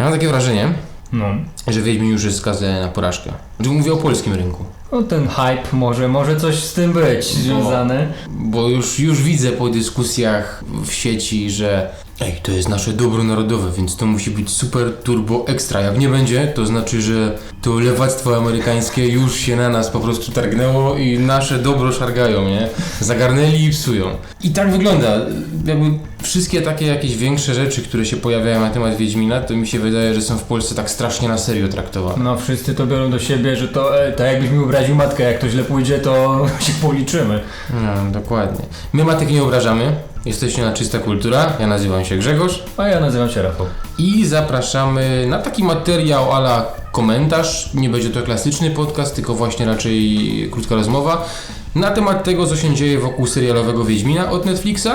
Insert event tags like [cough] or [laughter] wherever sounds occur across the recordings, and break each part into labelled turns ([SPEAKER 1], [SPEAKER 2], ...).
[SPEAKER 1] Ja mam takie wrażenie,
[SPEAKER 2] No.
[SPEAKER 1] że Wiedźmin już jest skazany na porażkę. Znaczy mówię o polskim rynku.
[SPEAKER 2] No ten hype może, może coś z tym być związane.
[SPEAKER 1] Bo już, już widzę po dyskusjach w sieci, że ej, to jest nasze dobro narodowe, więc to musi być super turbo ekstra. Jak nie będzie, to znaczy, że to lewactwo amerykańskie już się na nas po prostu targnęło i nasze dobro szargają, nie? Zagarnęli i psują. I tak wygląda. Jakby wszystkie takie jakieś większe rzeczy, które się pojawiają na temat Wiedźmina, to mi się wydaje, że są w Polsce tak strasznie na serio traktowane.
[SPEAKER 2] No wszyscy to biorą do siebie, że to e, tak jakbyś mi obraził matkę, jak to źle pójdzie, to [laughs] się policzymy.
[SPEAKER 1] No, dokładnie. My matek nie obrażamy. Jesteśmy na Czysta Kultura. Ja nazywam się Grzegorz.
[SPEAKER 2] A ja nazywam się Rafał.
[SPEAKER 1] I zapraszamy na taki materiał ala komentarz. Nie będzie to klasyczny podcast, tylko właśnie raczej krótka rozmowa na temat tego, co się dzieje wokół serialowego Wiedźmina od Netflixa.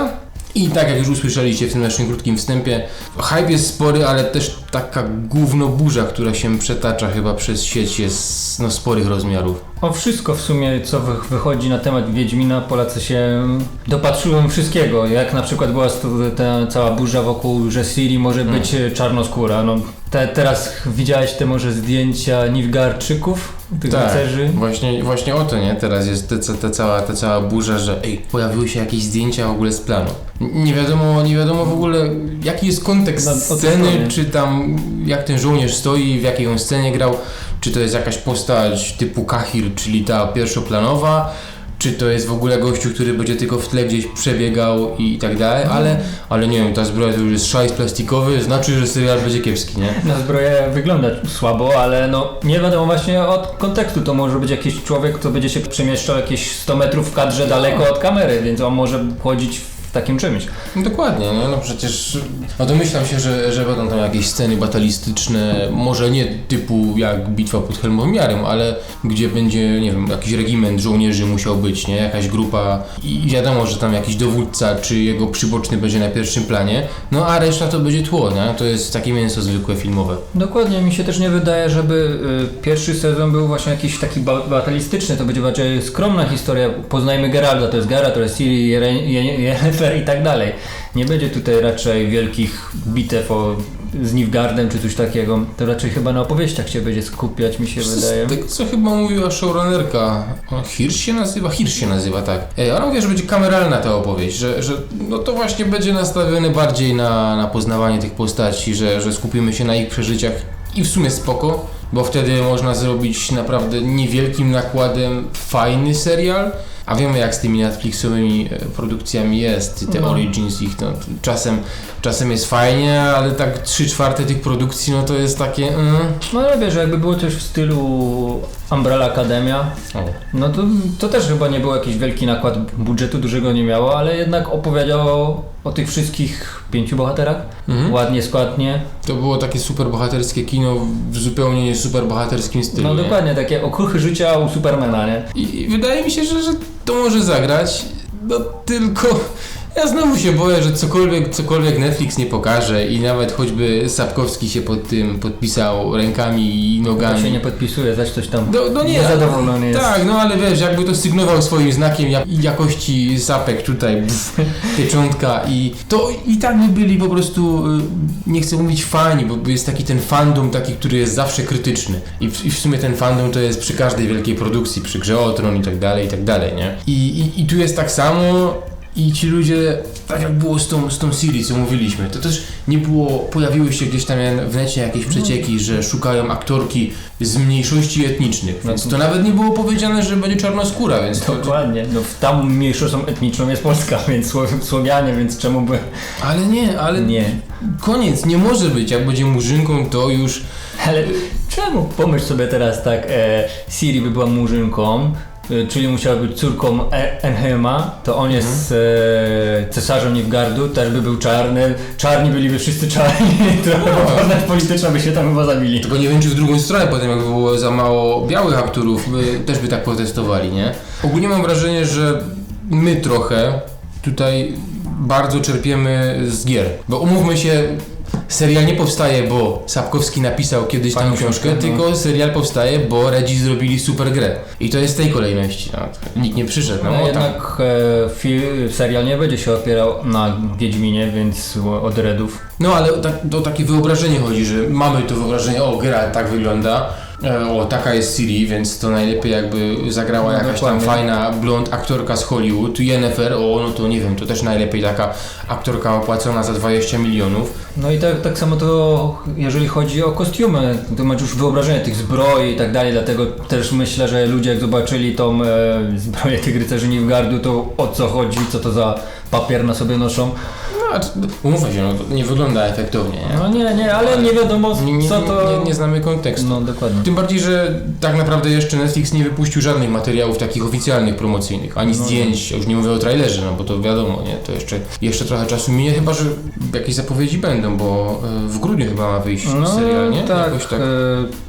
[SPEAKER 1] I tak jak już usłyszeliście w tym naszym krótkim wstępie, hype jest spory, ale też taka gówno burza, która się przetacza chyba przez sieć jest no, sporych rozmiarów.
[SPEAKER 2] O wszystko w sumie, co wy- wychodzi na temat Wiedźmina, Polacy się dopatrują wszystkiego. Jak na przykład była ta cała burza wokół, że Siri może być e, czarnoskóra. No, te, teraz widziałeś te może zdjęcia Nilfgaardczyków, tych
[SPEAKER 1] Tak.
[SPEAKER 2] rycerzy?
[SPEAKER 1] Właśnie, właśnie o to, nie? Teraz jest ta, ta, cała, ta cała burza, że ej, pojawiły się jakieś zdjęcia w ogóle z planu. Nie wiadomo, nie wiadomo w ogóle jaki jest kontekst
[SPEAKER 2] No, o to
[SPEAKER 1] sceny, czy tam jak ten żołnierz stoi, w jakiej on scenie grał, czy to jest jakaś postać typu Kahir, czyli ta pierwszoplanowa, czy to jest w ogóle gościu, który będzie tylko w tle gdzieś przebiegał i, i tak dalej, ale, ale nie wiem, ta zbroja to już jest szajs plastikowy, znaczy, że serial będzie kiepski, nie?
[SPEAKER 2] Na zbroję wygląda słabo, ale no nie wiadomo właśnie od kontekstu. To może być jakiś człowiek, kto będzie się przemieszczał jakieś 100 metrów w kadrze daleko od kamery, więc on może chodzić w takim czymś.
[SPEAKER 1] No dokładnie, no, no przecież no domyślam się, że, że będą tam jakieś sceny batalistyczne, może nie typu jak bitwa pod Helmowym Jarem, ale gdzie będzie, nie wiem, jakiś regiment żołnierzy musiał być, nie? Jakaś grupa i wiadomo, że tam jakiś dowódca czy jego przyboczny będzie na pierwszym planie, no a reszta to będzie tło, nie? To jest takie mięso zwykłe filmowe.
[SPEAKER 2] Dokładnie, mi się też nie wydaje, żeby y, pierwszy sezon był właśnie jakiś taki ba batalistyczny, to będzie bardziej skromna historia. Poznajmy Geralda, to jest Geralt, to jest Ciri, Jere- I tak dalej. Nie będzie tutaj raczej wielkich bitew o, z Nilfgaardem czy coś takiego. To raczej chyba na opowieściach się będzie skupiać, mi się wydaje.
[SPEAKER 1] Z tego co chyba mówiła showrunnerka, Hirsch się nazywa? Hirsch się nazywa, tak. Ona mówi, że będzie kameralna ta opowieść, że, że no to właśnie będzie nastawione bardziej na, na poznawanie tych postaci, że, że skupimy się na ich przeżyciach i w sumie spoko, bo wtedy można zrobić naprawdę niewielkim nakładem fajny serial, a wiemy jak z tymi Netflixowymi e, produkcjami jest, te
[SPEAKER 2] No.
[SPEAKER 1] Origins ich, no, czasem, czasem jest fajnie, ale tak 3 czwarte tych produkcji, no to jest takie... Mm.
[SPEAKER 2] No ale wiesz, jakby było coś w stylu Umbrella Academia,
[SPEAKER 1] O.
[SPEAKER 2] no to, to też chyba nie był jakiś wielki nakład budżetu, dużego nie miało, ale jednak opowiedziało o tych wszystkich pięciu bohaterach.
[SPEAKER 1] Mhm.
[SPEAKER 2] Ładnie, składnie.
[SPEAKER 1] To było takie super bohaterskie kino w zupełnie nie super bohaterskim stylu.
[SPEAKER 2] No
[SPEAKER 1] nie?
[SPEAKER 2] dokładnie, takie okruchy życia u Supermana, nie?
[SPEAKER 1] I, I wydaje mi się, że, że to może zagrać. No tylko ja znowu się boję, że cokolwiek, cokolwiek Netflix nie pokaże i nawet choćby Sapkowski się pod tym podpisał rękami i
[SPEAKER 2] To
[SPEAKER 1] nogami.
[SPEAKER 2] się nie podpisuje, zaś coś tam
[SPEAKER 1] No, no nie,
[SPEAKER 2] niezadowolony jest.
[SPEAKER 1] Tak, no ale wiesz, jakby to sygnował swoim znakiem jak, jakości sapek tutaj, pff, pieczątka i to i tak by byli po prostu, y, nie chcę mówić fani, bo jest taki ten fandom taki, który jest zawsze krytyczny i w, i w sumie ten fandom to jest przy każdej wielkiej produkcji, przy Grze o Tron i tak dalej, i tak dalej, nie? I, i, i tu jest tak samo i ci ludzie, tak jak było z tą, z tą Siri, co mówiliśmy, to też nie było, pojawiły się gdzieś tam w necie jakieś przecieki, że szukają aktorki z mniejszości etnicznych,
[SPEAKER 2] No
[SPEAKER 1] więc
[SPEAKER 2] to-
[SPEAKER 1] to nawet nie było powiedziane, że będzie czarnoskóra, więc to...
[SPEAKER 2] Dokładnie, no tam mniejszością etniczną jest Polska, [laughs] więc Sło- Słowianie, więc czemu by...
[SPEAKER 1] Ale nie, ale
[SPEAKER 2] Nie.
[SPEAKER 1] koniec, nie może być, jak będzie murzynką, to już...
[SPEAKER 2] Ale czemu? Pomyśl sobie teraz tak, e, Siri by była murzynką, czyli musiała być córką e Enhema, to on jest e, cesarzem Nilfgaardu, też by był czarny, czarni byliby wszyscy czarni, [laughs] trochę
[SPEAKER 1] No.
[SPEAKER 2] polityczna by się tam chyba zabili.
[SPEAKER 1] Tylko nie wiem, czy w drugą stronę potem, jak było za mało białych aktorów, by, też by tak protestowali, nie? Ogólnie mam wrażenie, że my trochę tutaj bardzo czerpiemy z gier, bo umówmy się, serial nie powstaje, bo Sapkowski napisał kiedyś tam książkę,
[SPEAKER 2] książkę, no.
[SPEAKER 1] tylko serial powstaje, bo Redzi zrobili super grę. I to jest w tej kolejności. No, nikt nie przyszedł. No,
[SPEAKER 2] No, jednak e, serial nie będzie się opierał na Wiedźminie, więc od Redów.
[SPEAKER 1] no ale tak, o takie wyobrażenie chodzi, że mamy to wyobrażenie, o gra tak wygląda, o taka jest Siri, więc to najlepiej jakby zagrała
[SPEAKER 2] No,
[SPEAKER 1] jakaś tam
[SPEAKER 2] dokładnie.
[SPEAKER 1] fajna blond aktorka z Hollywood, Yennefer, o no to nie wiem, to też najlepiej taka aktorka opłacona za 20 milionów.
[SPEAKER 2] No i tak, tak samo to, jeżeli chodzi o kostiumy, to masz już wyobrażenie tych zbroi i tak dalej, dlatego też myślę, że ludzie jak zobaczyli tą e, zbroję tych rycerzy Nilfgaardu, to o co chodzi, co to za papier na sobie noszą.
[SPEAKER 1] No, się, no, to nie wygląda efektownie, nie?
[SPEAKER 2] No nie, nie, ale nie wiadomo
[SPEAKER 1] Nie,
[SPEAKER 2] co to...
[SPEAKER 1] nie, nie znamy kontekstu.
[SPEAKER 2] No dokładnie.
[SPEAKER 1] Tym bardziej, że tak naprawdę jeszcze Netflix nie wypuścił żadnych materiałów takich oficjalnych, promocyjnych, ani
[SPEAKER 2] No,
[SPEAKER 1] zdjęć, już nie mówię o trailerze, no bo to wiadomo, nie, to jeszcze, jeszcze trochę czasu minie, chyba, że jakieś zapowiedzi będą, bo e, w grudniu chyba ma wyjść
[SPEAKER 2] No
[SPEAKER 1] serial, nie?
[SPEAKER 2] tak,
[SPEAKER 1] Jakoś tak
[SPEAKER 2] e,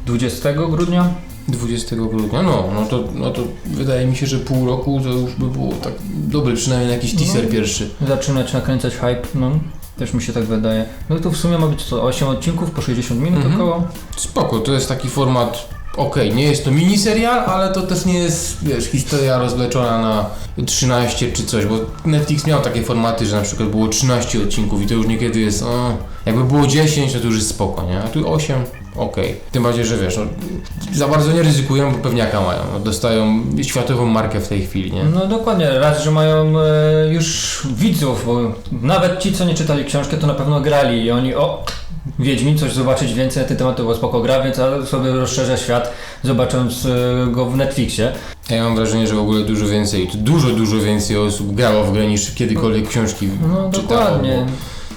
[SPEAKER 2] 20 grudnia.
[SPEAKER 1] 20 grudnia, no, no to, no to wydaje mi się, że pół roku to już by było tak dobry, przynajmniej na jakiś
[SPEAKER 2] No.
[SPEAKER 1] teaser pierwszy.
[SPEAKER 2] Zaczynać nakręcać hype, no. Też mi się tak wydaje. No to w sumie ma być co, 8 odcinków po 60 minut
[SPEAKER 1] Mhm.
[SPEAKER 2] około.
[SPEAKER 1] Spoko, to jest taki format, okej, nie jest to miniserial, ale to też nie jest, wiesz, historia rozwleczona na 13 czy coś, bo Netflix miał takie formaty, że na przykład było 13 odcinków i to już niekiedy jest, o, jakby było 10, no to już jest spoko, nie? A tu 8, okej. Tym bardziej, że wiesz, no, za bardzo nie ryzykują, bo pewniaka mają, no, dostają światową markę w tej chwili, nie?
[SPEAKER 2] No dokładnie, raz, że mają e, już widzów, bo nawet ci, co nie czytali książkę, to na pewno grali i oni, o, Wiedźmin, coś zobaczyć więcej na ten temat, to było spoko gra, więc sobie rozszerza świat, zobacząc e, go w Netflixie.
[SPEAKER 1] Ja mam wrażenie, że w ogóle dużo więcej, dużo, dużo więcej osób grało w grę niż kiedykolwiek książki
[SPEAKER 2] No
[SPEAKER 1] czytało,
[SPEAKER 2] dokładnie.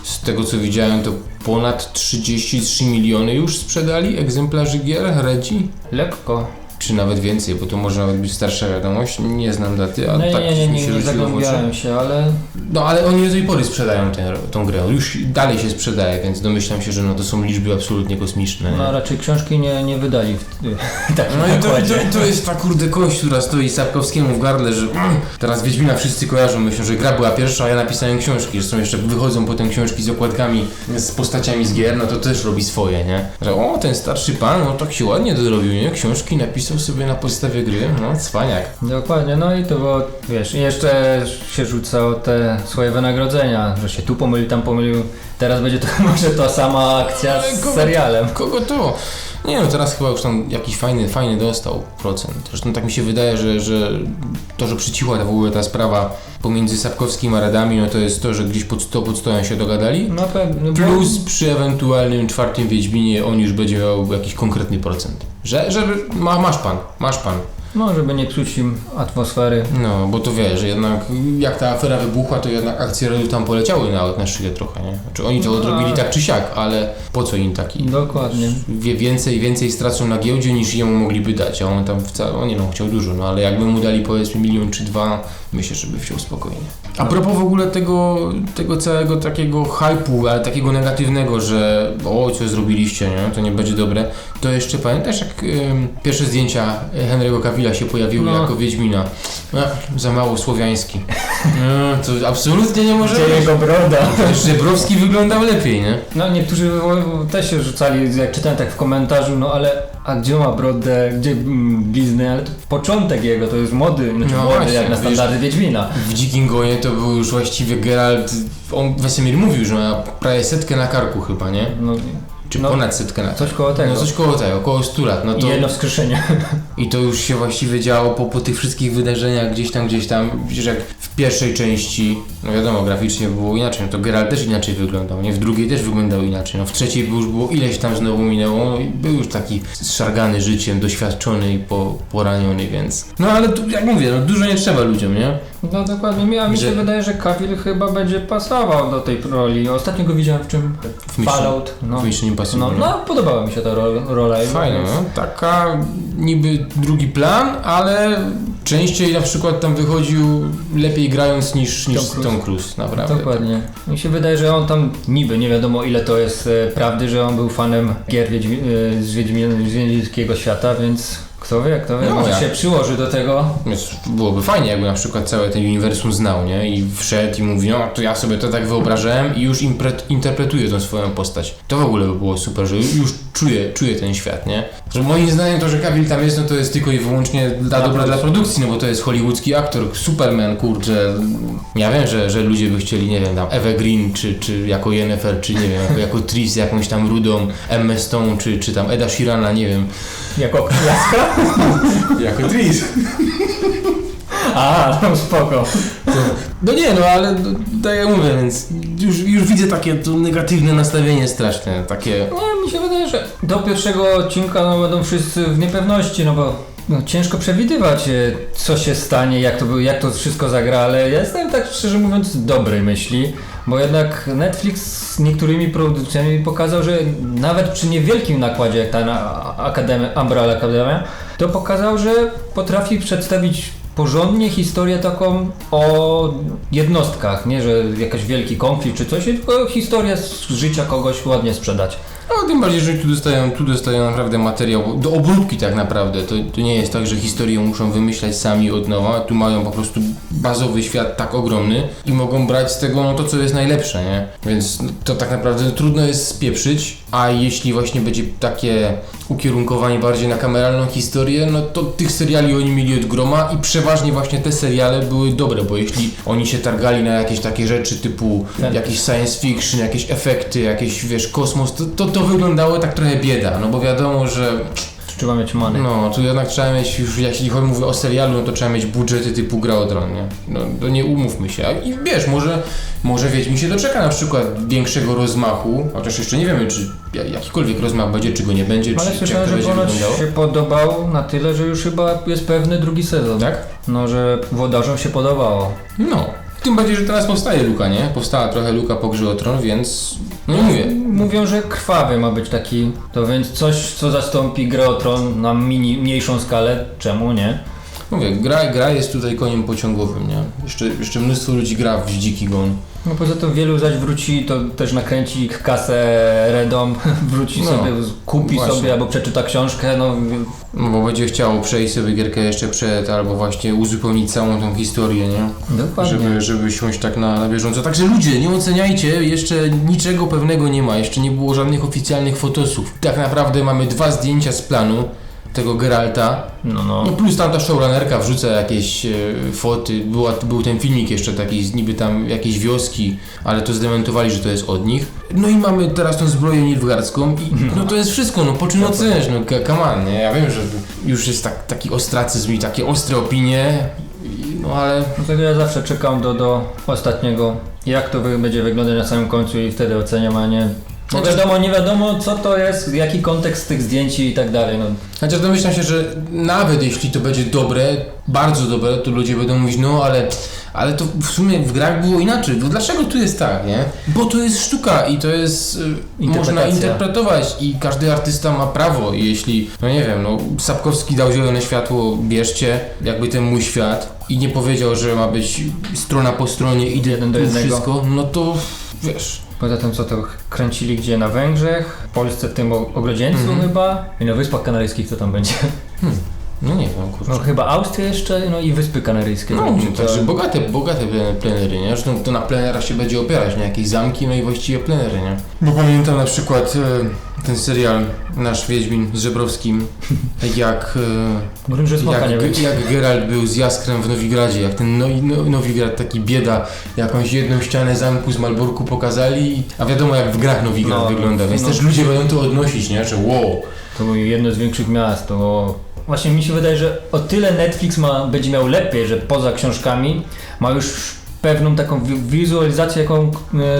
[SPEAKER 1] Z tego co widziałem, to ponad 33 miliony już sprzedali egzemplarzy gier Redzi?
[SPEAKER 2] Lekko.
[SPEAKER 1] Czy nawet więcej, bo to może nawet być starsza wiadomość, nie znam daty, a
[SPEAKER 2] No nie,
[SPEAKER 1] tak
[SPEAKER 2] nie, nie,
[SPEAKER 1] mi
[SPEAKER 2] nie,
[SPEAKER 1] się
[SPEAKER 2] nie
[SPEAKER 1] rzuciło w oczy.
[SPEAKER 2] zagłębiałem się, ale
[SPEAKER 1] No ale oni do tej pory sprzedają tę, tą grę, już dalej się sprzedaje, więc domyślam się, że no to są liczby absolutnie kosmiczne. nie?
[SPEAKER 2] no, raczej książki nie, nie wydali w [laughs]
[SPEAKER 1] No i to, to, to jest ta kurde kość, która stoi Sapkowskiemu w gardle, że teraz Wiedźmina wszyscy kojarzą, myślą, że gra była pierwsza, a ja napisałem książki, że są jeszcze, wychodzą potem książki z okładkami, z postaciami z gier, no to też robi swoje, nie? Że o, ten starszy pan, no tak się ładnie dorobił, nie? Książki napisał sobie na podstawie gry, no cwaniak.
[SPEAKER 2] Dokładnie, no i to było, wiesz, jeszcze się rzucało te swoje wynagrodzenia, że się tu pomylił, tam pomylił. Teraz będzie to [laughs] może ta sama akcja z serialem.
[SPEAKER 1] Kogo to? Nie no, teraz chyba już tam jakiś fajny, fajny dostał procent. Zresztą tak mi się wydaje, że, że to, że przycichła ta w ogóle ta sprawa pomiędzy Sapkowskim a Radami, no to jest to, że gdzieś pod, sto, pod stołem się dogadali.
[SPEAKER 2] No pewnie.
[SPEAKER 1] Plus przy ewentualnym czwartym Wiedźminie on już będzie miał jakiś konkretny procent. Że, żeby, ma, masz pan, masz pan.
[SPEAKER 2] No, żeby nie psuć im atmosfery.
[SPEAKER 1] No, bo to wiesz, że jednak jak ta afera wybuchła, to jednak akcje Redów tam poleciały nawet na szyję trochę, nie? Znaczy oni to
[SPEAKER 2] No,
[SPEAKER 1] odrobili
[SPEAKER 2] ale-
[SPEAKER 1] tak czy siak, ale po co im taki?
[SPEAKER 2] Dokładnie.
[SPEAKER 1] Wie więcej, więcej stracą na giełdzie niż jemu mogliby dać, a on tam wcale, on nie no, chciał dużo, no ale jakby mu dali powiedzmy milion czy dwa, myślę, że by wziął spokojnie. A propos w ogóle tego, tego całego takiego hypu, ale takiego negatywnego, że o, co zrobiliście, nie, to nie będzie dobre, to jeszcze pamiętasz jak ym, pierwsze zdjęcia Henry'ego Cavilla się pojawiły
[SPEAKER 2] No.
[SPEAKER 1] jako Wiedźmina? No, za mało słowiański. No, to absolutnie nie może
[SPEAKER 2] Gdzie
[SPEAKER 1] być.
[SPEAKER 2] jego broda?
[SPEAKER 1] Żebrowski wyglądał lepiej, nie?
[SPEAKER 2] No niektórzy też się rzucali, jak czytałem tak w komentarzu, no ale a gdzie ma brodę, gdzie mm, blizny, ale to początek jego, to jest młody, znaczy
[SPEAKER 1] No
[SPEAKER 2] młody
[SPEAKER 1] właśnie,
[SPEAKER 2] jak na
[SPEAKER 1] wiesz-
[SPEAKER 2] standardy Wiedźmina.
[SPEAKER 1] W Dzikim Gonie to był już właściwie Geralt, on Wesemir mówił, że ma prawie setkę na karku chyba, nie?
[SPEAKER 2] No,
[SPEAKER 1] Czy
[SPEAKER 2] No,
[SPEAKER 1] ponad setkę na
[SPEAKER 2] coś koło tego.
[SPEAKER 1] No coś koło tego, około 100 lat, no
[SPEAKER 2] I
[SPEAKER 1] to
[SPEAKER 2] jedno wskrzeszenie.
[SPEAKER 1] i to już się właściwie działo po, po tych wszystkich wydarzeniach gdzieś tam, gdzieś tam, przecież jak w pierwszej części, no wiadomo, graficznie było inaczej, no to Geralt też inaczej wyglądał, nie? W drugiej też wyglądał inaczej, no w trzeciej już było ileś tam znowu minęło, no i był już taki zszargany życiem, doświadczony i po, poraniony, więc... No ale tu, jak mówię, no dużo nie trzeba ludziom, nie?
[SPEAKER 2] No dokładnie, mi, a mi się wydaje, że Cavill chyba będzie pasował do tej roli. Ostatnio go widziałem w czym?
[SPEAKER 1] W Mission-
[SPEAKER 2] Fallout. No.
[SPEAKER 1] W Mission Impossible.
[SPEAKER 2] No, no, podobała mi się ta ro- rola.
[SPEAKER 1] Fajne,
[SPEAKER 2] więc-
[SPEAKER 1] no. Taka niby drugi plan, ale częściej na przykład tam wychodził lepiej grając niż, niż
[SPEAKER 2] Tom Cruise.
[SPEAKER 1] Tom Cruise, naprawdę.
[SPEAKER 2] Dokładnie. Mi się wydaje, że on tam niby, nie wiadomo ile to jest e, prawdy, że on był fanem gier Wiedźmi, e, Wiedźmi- z Wiedźmińskiego świata, więc Kto wie, kto wie,
[SPEAKER 1] No,
[SPEAKER 2] może
[SPEAKER 1] jak?
[SPEAKER 2] się przyłoży do tego.
[SPEAKER 1] Więc byłoby fajnie, jakby na przykład całe ten uniwersum znał, nie? I wszedł i mówi, no to ja sobie to tak wyobrażałem i już impre- interpretuję tą swoją postać. To w ogóle by było super, że już czuję, czuję ten świat, nie? Że moim zdaniem to, że Cavill tam jest, no to jest tylko i wyłącznie dla dobra dla
[SPEAKER 2] produkcji.
[SPEAKER 1] no bo to jest hollywoodzki aktor, Superman, kurczę. Ja wiem, że, że ludzie by chcieli, nie wiem, tam Ewę Green, czy, czy jako Yennefer, czy nie wiem, jako, jako Tris, jakąś tam rudą Emmę Stone, czy, czy tam Eda Sheerana, nie wiem.
[SPEAKER 2] Jako klaska? [laughs]
[SPEAKER 1] Jako Tris.
[SPEAKER 2] A, no spoko.
[SPEAKER 1] No nie, no ale no, tak jak mówię, więc już, już widzę takie to negatywne nastawienie straszne, takie...
[SPEAKER 2] No, że do pierwszego odcinka no, będą wszyscy w niepewności, no bo no, ciężko przewidywać, e, co się stanie, jak to, jak to wszystko zagra, ale ja jestem tak szczerze mówiąc dobrej myśli, bo jednak Netflix z niektórymi produkcjami pokazał, że nawet przy niewielkim nakładzie, jak ta na Akademia, Umbrella Academia, to pokazał, że potrafi przedstawić porządnie historię taką o jednostkach, nie, że jakaś wielki konflikt czy coś, tylko historię z życia kogoś ładnie sprzedać.
[SPEAKER 1] No tym bardziej, że tu dostają, tu dostają naprawdę materiał do obróbki tak naprawdę. To, to nie jest tak, że historię muszą wymyślać sami od nowa. Tu mają po prostu bazowy świat tak ogromny i mogą brać z tego no, to, co jest najlepsze, nie? Więc no, to tak naprawdę trudno jest spieprzyć, a jeśli właśnie będzie takie ukierunkowanie bardziej na kameralną historię, no to tych seriali oni mieli od groma i przeważnie właśnie te seriale były dobre, bo jeśli oni się targali na jakieś takie rzeczy typu
[SPEAKER 2] Tak.
[SPEAKER 1] jakieś science fiction, jakieś efekty, jakieś wiesz, kosmos, to, to, to wyglądało tak trochę bieda, no bo wiadomo, że
[SPEAKER 2] Trzeba mieć many.
[SPEAKER 1] no, tu jednak trzeba mieć już, jeśli chodzi mówię o serialu, no to trzeba mieć budżety typu Gra o Tron, nie? No, to nie umówmy się. I wiesz, może, może Wiedźmin się doczeka na przykład większego rozmachu, chociaż jeszcze nie wiemy, czy ja- jakikolwiek rozmach będzie, czy go nie będzie,
[SPEAKER 2] Ale
[SPEAKER 1] czy, czy jak to
[SPEAKER 2] że
[SPEAKER 1] będzie
[SPEAKER 2] ponoć się podobał na tyle, że już chyba jest pewny drugi sezon.
[SPEAKER 1] Tak?
[SPEAKER 2] No, że włodarzom się podobało.
[SPEAKER 1] No. Tym bardziej, że teraz powstaje Luka, nie? Powstała trochę Luka po Grze o Tron, więc... No mówię.
[SPEAKER 2] Mówią, że krwawy ma być taki, to więc coś, co zastąpi grę o Tron na mini, mniejszą skalę, czemu nie?
[SPEAKER 1] Mówię, gra, gra jest tutaj koniem pociągowym, nie? Jeszcze, jeszcze mnóstwo ludzi gra w dziki gon.
[SPEAKER 2] No poza tym wielu zaś wróci, to też nakręci kasę Redom, [laughs] wróci
[SPEAKER 1] No,
[SPEAKER 2] sobie, kupi
[SPEAKER 1] właśnie.
[SPEAKER 2] sobie albo przeczyta książkę, no
[SPEAKER 1] No bo będzie chciało przejść sobie gierkę jeszcze przed, albo właśnie uzupełnić całą tą historię, nie?
[SPEAKER 2] dokładnie.
[SPEAKER 1] Żeby, żeby siąść tak na, na bieżąco. Także ludzie, nie oceniajcie, jeszcze niczego pewnego nie ma, jeszcze nie było żadnych oficjalnych fotosów. Tak naprawdę mamy dwa zdjęcia z planu tego Geralta,
[SPEAKER 2] No, no.
[SPEAKER 1] no plus tam ta showrunnerka wrzuca jakieś e, foty, Była, był ten filmik jeszcze taki z niby tam jakiejś wioski, ale to zdementowali, że to jest od nich. No i mamy teraz tą zbroję nilfgaardzką i [laughs] no to jest wszystko, no po czym oceniasz, no come on, nie? Ja wiem, że już jest tak, taki ostracyzm i takie ostre opinie, no ale
[SPEAKER 2] Dlatego ja zawsze czekam do, do ostatniego, jak to będzie wyglądać na samym końcu i wtedy oceniam, a nie... Bo
[SPEAKER 1] Chociaż-
[SPEAKER 2] wiadomo, nie wiadomo co to jest, jaki kontekst tych zdjęć i tak dalej. No,
[SPEAKER 1] Chociaż domyślam się, że nawet jeśli to będzie dobre, bardzo dobre, to ludzie będą mówić, no ale, ale to w sumie w grach było inaczej. No dlaczego tu jest tak, nie? Bo to jest sztuka i to jest... y, Można interpretować i każdy artysta ma prawo. Jeśli, no nie wiem, no Sapkowski dał zielone światło, bierzcie, jakby ten mój świat i nie powiedział, że ma być strona po stronie, idę
[SPEAKER 2] do
[SPEAKER 1] wszystko, no to wiesz...
[SPEAKER 2] Poza tym co to kręcili gdzie na Węgrzech, w Polsce w tym Ogrodzieńcu
[SPEAKER 1] Mhm.
[SPEAKER 2] chyba i na Wyspach Kanaryjskich co tam będzie.
[SPEAKER 1] No nie wiem, kurczę.
[SPEAKER 2] No chyba Austria jeszcze, no i Wyspy Kanaryjskie.
[SPEAKER 1] No,
[SPEAKER 2] Także to-
[SPEAKER 1] także bogate, bogate ple- plenery, nie? Zresztą to na plenerach się będzie opierać, na jakieś zamki, no i właściwie plenery, nie? Bo pamiętam na przykład e, ten serial Nasz Wiedźmin z Żebrowskim, jak, e, jak, jak Geralt był z Jaskrem w Nowigradzie, jak ten no, no, Nowigrad taki bieda, jakąś jedną ścianę zamku z Malborku pokazali, a wiadomo jak w grach Nowigrad
[SPEAKER 2] No,
[SPEAKER 1] wygląda, więc
[SPEAKER 2] no.
[SPEAKER 1] też ludzie będą to odnosić, nie? Że wow,
[SPEAKER 2] To było jedno z większych miast, to właśnie mi się wydaje, że o tyle Netflix ma, będzie miał lepiej, że poza książkami ma już pewną taką wi- wizualizację, jaką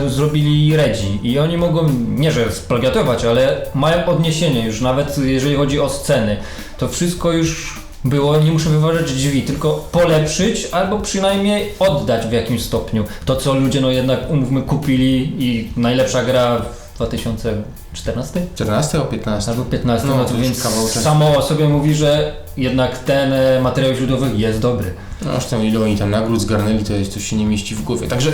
[SPEAKER 2] e, zrobili Redzi. I oni mogą, nie że splagiatować, ale mają odniesienie już, nawet jeżeli chodzi o sceny, to wszystko już było, nie muszę wyważać drzwi, tylko polepszyć albo przynajmniej oddać w jakimś stopniu. To, co ludzie no jednak umówmy kupili i najlepsza gra 2014?
[SPEAKER 1] 14 o 15?
[SPEAKER 2] Albo 15,
[SPEAKER 1] No,
[SPEAKER 2] no,
[SPEAKER 1] to
[SPEAKER 2] więc samo o sobie mówi, że jednak ten e, materiał źródłowy jest dobry.
[SPEAKER 1] No, tam ile oni tam nagród zgarnęli, to jest, to się nie mieści w głowie. Także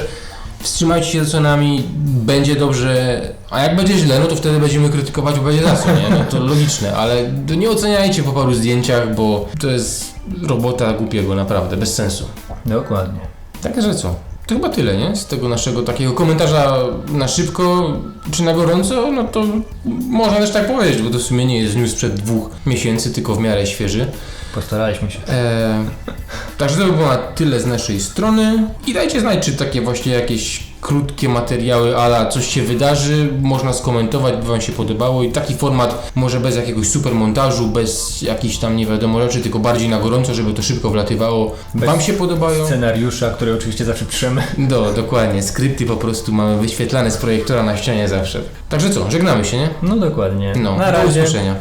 [SPEAKER 1] Wstrzymajcie się z ocenami, będzie dobrze, a jak będzie źle, no to wtedy będziemy krytykować, bo będzie za co, nie? No to logiczne, ale nie oceniajcie po paru zdjęciach, bo to jest robota głupiego, naprawdę, bez sensu.
[SPEAKER 2] Dokładnie.
[SPEAKER 1] Także co? To chyba tyle, nie? Z tego naszego takiego komentarza na szybko czy na gorąco, no to można też tak powiedzieć, bo to w sumie nie jest news sprzed dwóch miesięcy, tylko w miarę świeży.
[SPEAKER 2] Postaraliśmy się.
[SPEAKER 1] E, także to by było na tyle z naszej strony i dajcie znać, czy takie właśnie jakieś krótkie materiały, ala coś się wydarzy, można skomentować, by Wam się podobało i taki format może bez jakiegoś super montażu, bez jakichś tam nie wiadomo rzeczy, tylko bardziej na gorąco, żeby to szybko wlatywało.
[SPEAKER 2] Bez
[SPEAKER 1] Wam się podobają?
[SPEAKER 2] Scenariusza, który oczywiście zawsze piszemy.
[SPEAKER 1] Do, dokładnie. Skrypty po prostu mamy wyświetlane z projektora na ścianie zawsze. Także co, żegnamy się, nie?
[SPEAKER 2] No dokładnie.
[SPEAKER 1] No,
[SPEAKER 2] Na
[SPEAKER 1] do
[SPEAKER 2] razie.
[SPEAKER 1] usłyszenia.